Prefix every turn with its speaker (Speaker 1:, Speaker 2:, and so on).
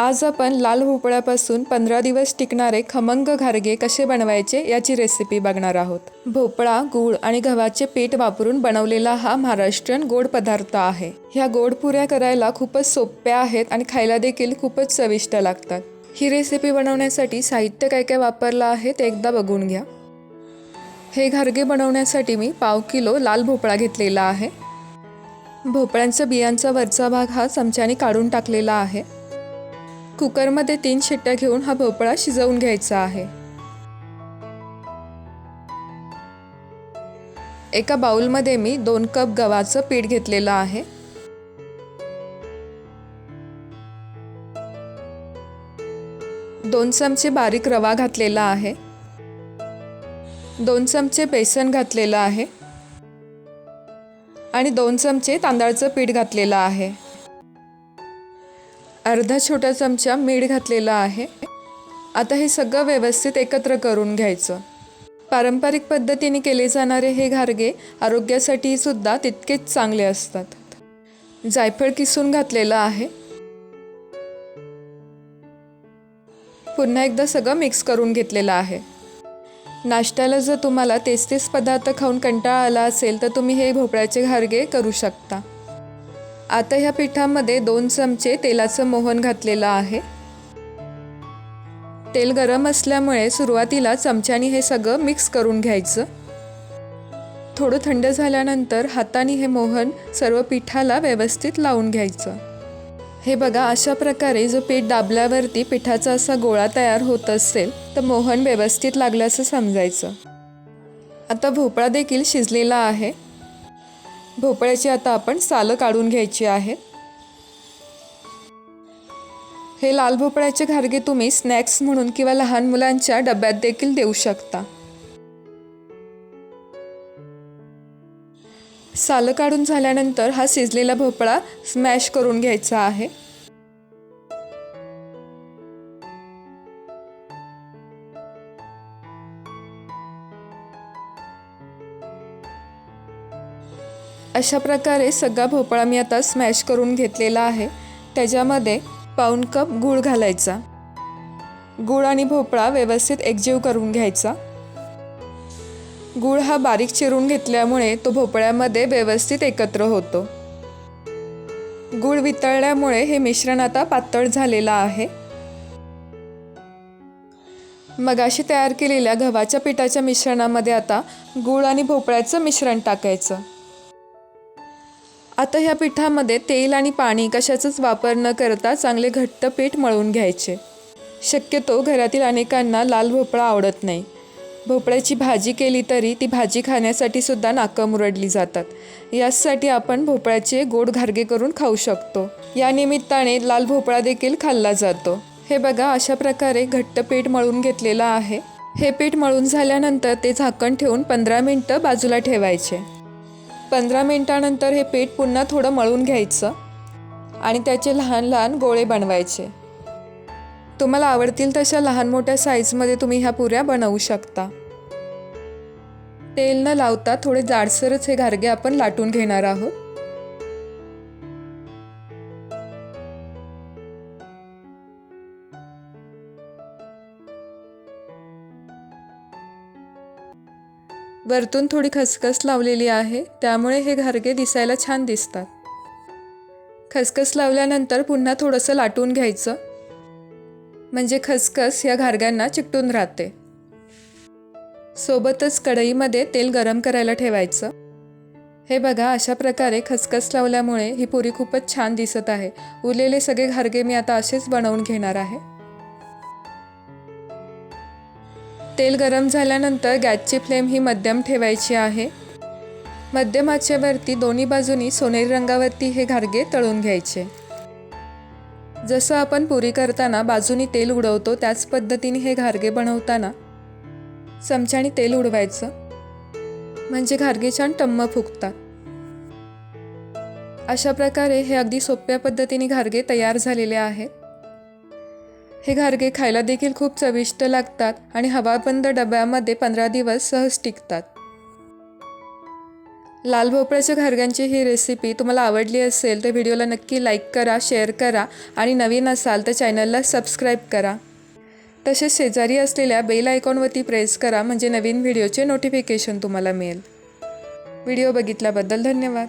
Speaker 1: आज आपण लाल भोपळ्यापासून पंधरा दिवस टिकणारे खमंग घारगे कसे बनवायचे याची रेसिपी बघणार आहोत. भोपळा गूळ आणि गव्हाचे पीठ वापरून बनवलेला हा महाराष्ट्रीयन गोड पदार्थ आहे. ह्या गोड पुऱ्या करायला खूपच सोप्या आहेत आणि खायला देखील खूपच चविष्ट लागतात. ही रेसिपी बनवण्यासाठी साहित्य काय काय वापरलं आहे ते एकदा बघून घ्या. हे घारगे बनवण्यासाठी मी पाव किलो लाल भोपळा घेतलेला आहे. भोपळ्यांच्या बियांचा वरचा भाग हा चमच्याने काढून टाकलेला आहे. कुकरमध्ये तीन शिट्ट्या घेऊन हा भोपळा शिजवून घ्यायचा आहे. एका बाउलमध्ये मी दोन कप गव्हाचं पीठ घेतलेलं आहे. दोन चमचे बारीक रवा घातलेला आहे. दोन चमचे बेसन घातलेलं आहे. आणि दोन चमचे तांदळाचं पीठ घातलेलं आहे. अर्धा छोटा चमचा मीठ घातलेला आहे. आता हे सगळं व्यवस्थित एकत्र करून घ्यायचं. पारंपरिक पद्धतीने केले जाणारे हे घारगे आरोग्यासाठी सुद्धा तितकेच चांगले असतात. जायफळ किसून घातलेलं आहे. पुन्हा एकदा सगळं मिक्स करून घेतलेलं आहे. नाश्त्याला जर तुम्हाला तेच तेच पदार्थ खाऊन कंटाळा आला असेल तर तुम्ही हे भोपळ्याचे घारगे करू शकता. आता ह्या पिठामध्ये दोन चमचे तेलाचं मोहन घातलेलं आहे. तेल गरम असल्यामुळे सुरुवातीला चमच्याने हे सगळं मिक्स करून घ्यायचं. थोडं थंड झाल्यानंतर हाताने हे मोहन सर्व पिठाला व्यवस्थित लावून घ्यायचं. हे बघा अशा प्रकारे जो पीठ दाबल्यावरती पिठाचा असा गोळा तयार होत असेल तर मोहन व्यवस्थित लागल्याचं समजायचं. आता भोपळा देखील शिजलेला आहे. भोपळ्याची आता आपण सालं काढून घ्यायची आहे. हे लाल भोपळ्याचे घारगे तुम्ही स्नॅक्स म्हणून किंवा लहान मुलांच्या डब्यात देखील देऊ शकता. सालं काढून झाल्यानंतर हा शिजलेला भोपळा स्मॅश करून घ्यायचा आहे. अशा प्रकारे सगळा भोपळा मी आता स्मॅश करून घेतलेला आहे. त्याच्यामध्ये पाऊन कप गूळ घालायचा. गूळ आणि भोपळा व्यवस्थित एकजीव करून घ्यायचा. गूळ हा बारीक चिरून घेतल्यामुळे तो भोपळ्यामध्ये व्यवस्थित एकत्र होतो. गूळ वितळल्यामुळे हे मिश्रण आता पातळ झालेलं आहे. मगाशी तयार केलेल्या गव्हाच्या पिठाच्या मिश्रणामध्ये आता गूळ आणि भोपळ्याचं मिश्रण टाकायचं. आता ह्या पिठामध्ये तेल आणि पाणी कशाचाच वापर न करता चांगले घट्ट पीठ मळून घ्यायचे. शक्यतो घरातील अनेकांना लाल भोपळा आवडत नाही. भोपळ्याची भाजी केली तरी ती भाजी खाण्यासाठी सुद्धा नाकं मुरडली जातात. यासाठी आपण भोपळ्याचे गोड घारगे करून खाऊ शकतो. या निमित्ताने लाल भोपळा देखील खाल्ला जातो. हे बघा अशा प्रकारे घट्ट पीठ मळून घेतलेलं आहे. हे पीठ मळून झाल्यानंतर ते झाकण ठेवून पंधरा मिनटं बाजूला ठेवायचे. पंधरा मिनटानंतर हे पीठ पुन्हा थोडं मळून घ्यायचं आणि त्याचे लहान लहान गोळे बनवायचे. तुम्हाला आवडतील तशा लहान मोठ्या साईजमध्ये तुम्ही ह्या पुऱ्या बनवू शकता. तेल न लावता थोडे जाडसरच हे घारगे आपण लाटून घेणार आहोत. वरतून थोडी खसखस लावलेली आहे त्यामुळे हे घारगे दिसायला छान दिसतात. खसखस लावल्यानंतर पुन्हा थोडंसं लाटून घ्यायचं. म्हणजे खसखस या घारग्यांना चिकटून राहते. सोबतच कढईमध्ये तेल गरम करायला ठेवायचं. हे बघा अशा प्रकारे खसखस लावल्यामुळे ही पुरी खूपच छान दिसत आहे. उरलेले सगळे घारगे मी आता असेच बनवून घेणार आहे. तेल गरम झाल्यानंतर गॅसची फ्लेम ही मध्यम ठेवायची आहे. मध्यम आचेवरती दोन्ही बाजूनी सोनेरी रंगावरती हे घारगे तळून घ्यायचे. जसं आपण पुरी करताना बाजूनी तेल उडवतो त्याच पद्धतीने हे घारगे बनवताना चमच्याने तेल उडवायचं. म्हणजे घारगे छान टम्म फुगतात. अशा प्रकारे हे अगदी सोप्या पद्धतीने घारगे तयार झालेले आहेत. हे घारगे खायला देखील खूप चविष्ट लागतात आणि हवाबंद डब्यामध्ये पंधरा दिवस सहज टिकतात. लाल भोपळ्याच्या घारग्यांची ही रेसिपी तुम्हाला आवडली असेल तर व्हिडिओला नक्की लाईक करा शेअर करा आणि नवीन असाल तर चॅनलला सबस्क्राईब करा. तसेच शेजारी असलेल्या बेल आयकॉनवरती प्रेस करा म्हणजे नवीन व्हिडिओचे नोटिफिकेशन तुम्हाला मिळेल. व्हिडिओ बघितल्याबद्दल धन्यवाद.